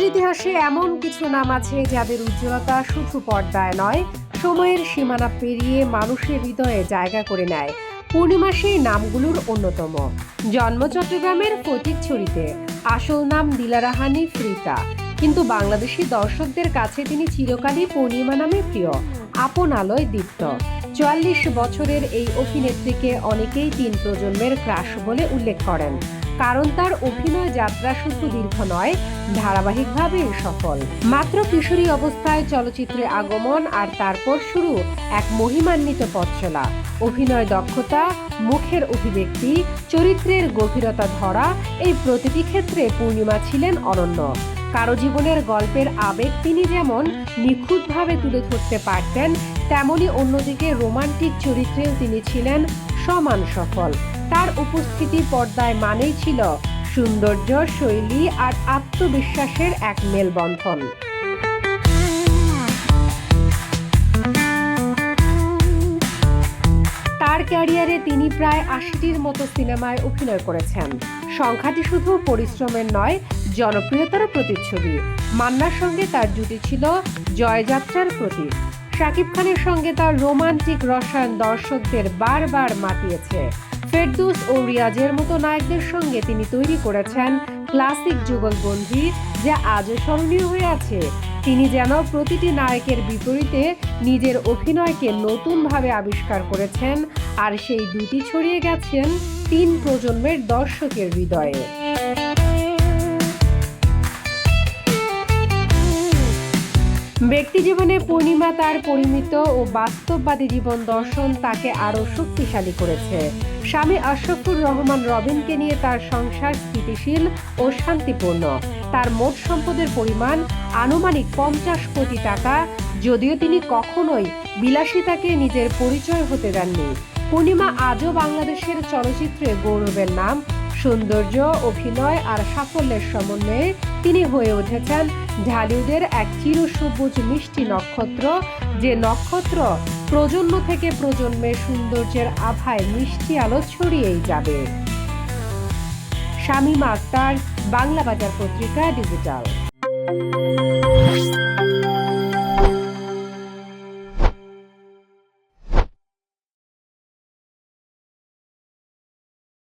ইতিহাসে এমন কিছু নাম আছে যাদের উজ্জ্বলতা শুধু পর্দায় নয়, সময়ের সীমানা পেরিয়ে মানুষের হৃদয়ে জায়গা করে নেয়। পূর্ণিমা সেই নামগুলোর অন্যতম। জন্ম চট্টগ্রামের ফটিকছড়িতে আসল নাম দিলারাহানি ফ্রিতা। কিন্তু বাংলাদেশি দর্শকদের কাছে তিনি চিরকালই পূর্ণিমা নামে প্রিয়, আপন আলোয় দীপ্ত। চুয়াল্লিশ বছরের এই অভিনেত্রীকে অনেকেই তিন প্রজন্মের ক্রাশ বলে উল্লেখ করেন। কারণ তার অভিনয় যাত্রা শুধু দীর্ঘ নয়, ধারাবাহিকভাবে সফল। মাত্র কিশোরী অবস্থায় চলচ্চিত্রে আগমন আর তারপর শুরু এক মহিমান্বিত পথ চলা অভিনয় দক্ষতা, মুখের অভিব্যক্তি, চরিত্রের গভীরতা ধরা এই প্রতিটি ক্ষেত্রে পূর্ণিমা ছিলেন অনন্য। কারও জীবনের গল্পের আবেগ তিনি যেমন নিখুঁতভাবে তুলে ধরতে পারতেন, তেমনি অন্যদিকে রোমান্টিক চরিত্রেও তিনি ছিলেন সমান সফল। তার উপস্থিতি পর্দায় মানেই ছিল সৌন্দর্য, শৈলী আর আত্মবিশ্বাসের এক মেলবন্ধন। তার ক্যারিয়ারে তিনি প্রায় আশিটির মতো সিনেমায় অভিনয় করেছেন। সংখ্যাটি শুধু পরিশ্রমের নয় জনপ্রিয়তার প্রতিচ্ছবি। মান্নার সঙ্গে তার জুটি ছিল জয়যাত্রার প্রতীক। শাকিব খানের সঙ্গে তার রোমান্টিক রসায়ন দর্শকদের বারবার মাতিয়েছে। ফেরদুস ও রিয়াজের মতো নায়কদের সঙ্গে তিনি তৈরি করেছেন ক্লাসিক যুগলবন্দি, যা আজও স্মরণীয় হয়ে আছে। তিনি যেন প্রতিটি নায়কের বিপরীতে নিজের অভিনয়কে নতুনভাবে আবিষ্কার করেছেন, আর সেই দুটি ছড়িয়ে গেছেন তিন প্রজন্মের দর্শকের হৃদয়ে। ব্যক্তি জীবনে পূর্ণিমা তার পরিমিত ও বাস্তববাদী জীবন দর্শন তাকে আরও শক্তিশালী করেছে। স্বামী আশরাফুর রহমান রবিনকে নিয়ে তার সংসার স্থিতিশীল ও শান্তিপূর্ণ। তার মোট সম্পদের পরিমাণ আনুমানিক পঞ্চাশ কোটি টাকা, যদিও তিনি কখনোই বিলাসিতাকে নিজের পরিচয় হতে দেননি। পূর্ণিমা আজও বাংলাদেশের চলচ্চিত্রে গৌরবের নাম, সৌন্দর্য, অভিনয় আর সাফল্যের সমন্বয়ে তিনি হয়ে উঠেছেন ঢালিউডের এক চিরসবুজ মিষ্টি নক্ষত্র, যে নক্ষত্র প্রজন্ম থেকে প্রজন্মে সৌন্দর্যের আভায় মিষ্টি আলো ছড়িয়েই যাবে। শামীমা আক্তার, বাংলা বাজার পত্রিকা, ডিজিটাল।